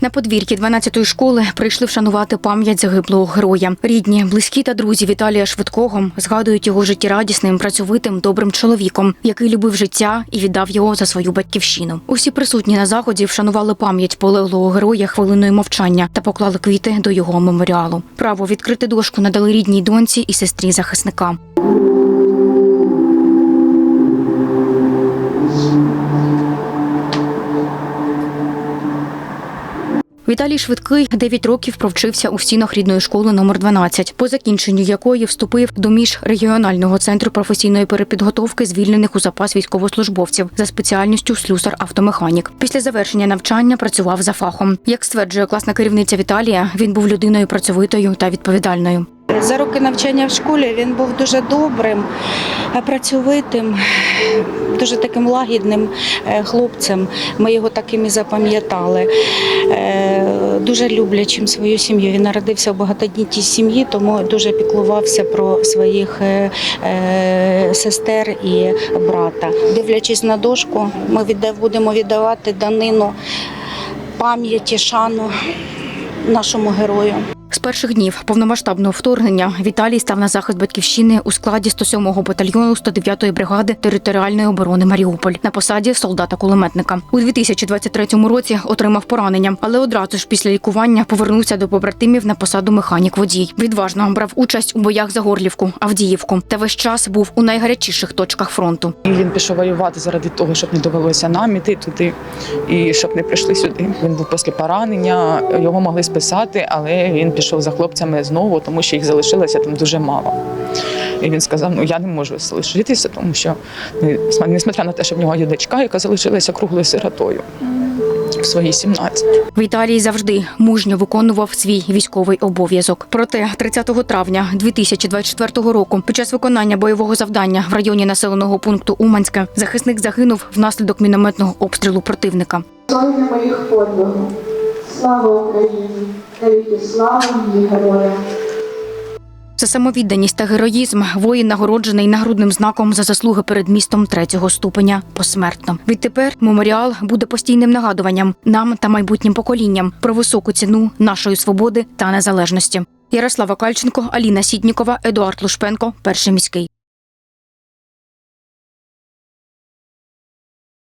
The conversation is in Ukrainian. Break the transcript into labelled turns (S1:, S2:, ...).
S1: На подвір'ї 12-ї школи прийшли вшанувати пам'ять загиблого героя. Рідні, близькі та друзі Віталія Швидкого згадують його життєрадісним, працьовитим, добрим чоловіком, який любив життя і віддав його за свою батьківщину. Усі присутні на заході вшанували пам'ять полеглого героя хвилиною мовчання та поклали квіти до його меморіалу. Право відкрити дошку надали рідній доньці і сестрі захисника. Віталій Швидкий 9 років провчився у стінах рідної школи номер 12, по закінченню якої вступив до міжрегіонального центру професійної перепідготовки звільнених у запас військовослужбовців за спеціальністю слюсар-автомеханік. Після завершення навчання працював за фахом. Як стверджує класна керівниця Віталія, він був людиною працьовитою та відповідальною.
S2: За роки навчання в школі він був дуже добрим, е, працьовитим, дуже таким лагідним е, хлопцем. Ми його таким і запам'ятали. Дуже люблячим свою сім'ю. Він народився в багатодітній сім'ї, тому дуже піклувався про своїх е, е, сестер і брата. Дивлячись на дошку, ми будемо віддавати данину пам'яті, шану нашому герою.
S1: Перших днів повномасштабного вторгнення Віталій став на захист батьківщини у складі 107-го батальйону 109-ї бригади територіальної оборони Маріуполь на посаді солдата-кулеметника. У 2023 році отримав поранення, але одразу ж після лікування повернувся до побратимів на посаду механік-водій. Відважно брав участь у боях за Горлівку, Авдіївку та весь час був у найгарячіших точках фронту.
S3: Він пішов воювати заради того, щоб не довелося нам іти туди і щоб не прийшли сюди. Він був після поранення, його могли списати, але він пішов за хлопцями знову, тому що їх залишилося там дуже мало. І він сказав: ну я не можу лишитися, тому що несмотря на те, що в нього є дочка, яка залишилася круглою сиротою в свої 17.
S1: Віталій завжди мужньо виконував свій військовий обов'язок. Проте 30 травня 2024 року, під час виконання бойового завдання в районі населеного пункту Уманське, захисник загинув внаслідок мінометного обстрілу противника.
S4: Сотні моїх подвигу. Слава Україні! Навіки слава її героям!
S1: За самовідданість та героїзм воїн нагороджений нагрудним знаком за заслуги перед містом третього ступеня посмертно. Відтепер меморіал буде постійним нагадуванням нам та майбутнім поколінням про високу ціну нашої свободи та незалежності. Ярослава Кальченко, Аліна Сітнікова, Едуард Лушпенко, перший міський.